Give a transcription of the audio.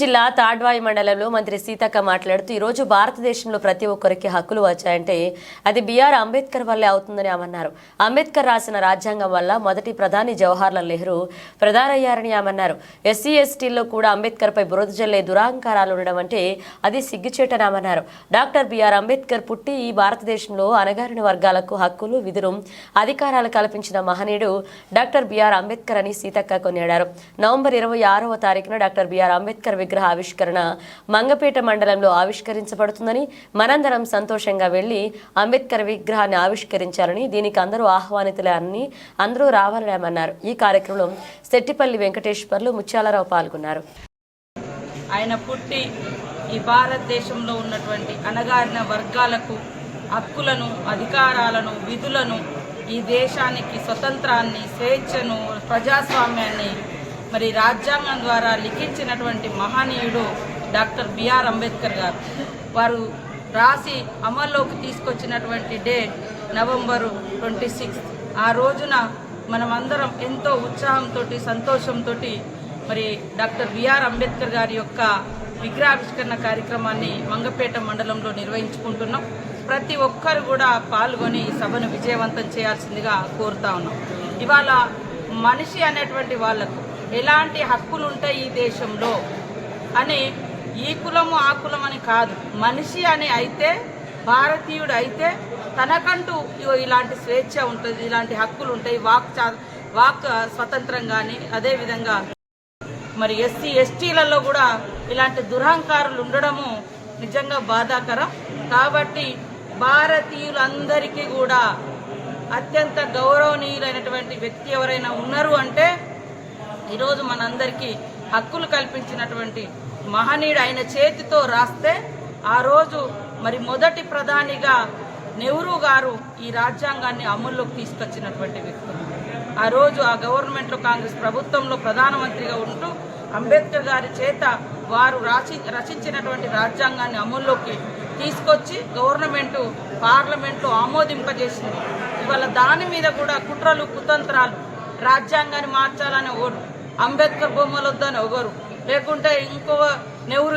జిల్లా తాడ్వాయి మండలంలో మంత్రి సీతక్క మాట్లాడుతూ ఈరోజు భారతదేశంలో ప్రతి ఒక్కరికి హక్కులు వచ్చాయంటే అది బిఆర్ అంబేద్కర్ వల్లే అవుతుందని ఆమన్నారు అంబేద్కర్ రాసిన రాజ్యాంగం వల్ల మొదటి ప్రధాని జవహర్లాల్ నెహ్రూ ప్రధానయ్యారని ఆమన్నారు ఎస్సీ ఎస్టీల్లో కూడా అంబేద్కర్పై బురద జల్లే దురాంకారాలు ఉండడం అంటే అది సిగ్గుచేటనామన్నారు డాక్టర్ బిఆర్ అంబేద్కర్ పుట్టి ఈ భారతదేశంలో అణగారిన వర్గాలకు హక్కులు విధులు అధికారాలు కల్పించిన మహనీయుడు డాక్టర్ బిఆర్ అంబేద్కర్ అని సీతక్క కొనియాడారు. నవంబర్ ఇరవై ఆరవ తారీఖున డాక్టర్ బిఆర్ అంబేద్కర్ విగ్రహ ఆవిష్కరణ మంగపేట మండలంలో ఆవిష్కరించబడుతుందని మనందరం సంతోషంగా వెళ్ళి అంబేద్కర్ విగ్రహాన్ని ఆవిష్కరించాలని దీనికి అందరూ ఆహ్వానితులే అని అందరూ రావాలని అన్నారు ఈ కార్యక్రమంలో సెట్టిపల్లి వెంకటేశ్వర్లు ముత్యాలరావు పాల్గొన్నారు. ఆయన పుట్టి ఈ భారతదేశంలో ఉన్నటువంటి అణగారిన వర్గాలకు హక్కులను అధికారాలను విధులను ఈ దేశానికి స్వతంత్రాన్ని స్వేచ్ఛను ప్రజాస్వామ్యాన్ని మరి రాజ్యాంగం ద్వారా లిఖించినటువంటి మహనీయుడు డాక్టర్ బిఆర్ అంబేద్కర్ గారు. వారు రాసి అమల్లోకి తీసుకొచ్చినటువంటి డే నవంబరు ట్వంటీ సిక్స్త్. ఆ రోజున మనమందరం ఎంతో ఉత్సాహంతో సంతోషంతో మరి డాక్టర్ బిఆర్ అంబేద్కర్ గారి యొక్క విగ్రహావిష్కరణ కార్యక్రమాన్ని మంగపేట మండలంలో నిర్వహించుకుంటున్నాం. ప్రతి ఒక్కరు కూడా పాల్గొని సభను విజయవంతం చేయాల్సిందిగా కోరుతా ఉన్నాం. ఇవాళ మనిషి అనేటువంటి వాళ్ళకు ఎలాంటి హక్కులు ఉంటాయి ఈ దేశంలో? అని ఈ కులము ఆ కులం అని కాదు. మనిషి అని అయితే భారతీయుడు అయితే తనకంటూ ఇలాంటి స్వేచ్ఛ ఉంటుంది ఇలాంటి హక్కులు ఉంటాయి వాక్ చా- వాక్ స్వతంత్రం కానీ అదేవిధంగా మరి ఎస్సీ ఎస్టీలలో కూడా ఇలాంటి దురహంకారులు ఉండడము నిజంగా బాధాకరం. కాబట్టి భారతీయులందరికీ కూడా అత్యంత గౌరవనీయులైనటువంటి వ్యక్తి ఎవరైనా ఉన్నారు అంటే ఈరోజు మనందరికీ హక్కులు కల్పించినటువంటి మహనీయుడు ఆయన చేతితో రాస్తే ఆ రోజు మరి మొదటి ప్రధానిగా నెహ్రూ గారు ఈ రాజ్యాంగాన్ని అమల్లోకి తీసుకొచ్చినటువంటి వ్యక్తులు ఆ రోజు ఆ గవర్నమెంట్లో కాంగ్రెస్ ప్రభుత్వంలో ప్రధానమంత్రిగా ఉంటూ అంబేద్కర్ గారి చేత వారు రాసి రచించినటువంటి రాజ్యాంగాన్ని అమల్లోకి తీసుకొచ్చి గవర్నమెంట్ పార్లమెంట్లో ఆమోదింపజేసింది. ఇవాళ దాని మీద కూడా కుట్రలు కుతంత్రాలు రాజ్యాంగాన్ని మార్చాలని ఓటు అంబేద్కర్ బొమ్మలు వద్దని ఒకరు లేకుంటే ఇంకో నెహ్రూ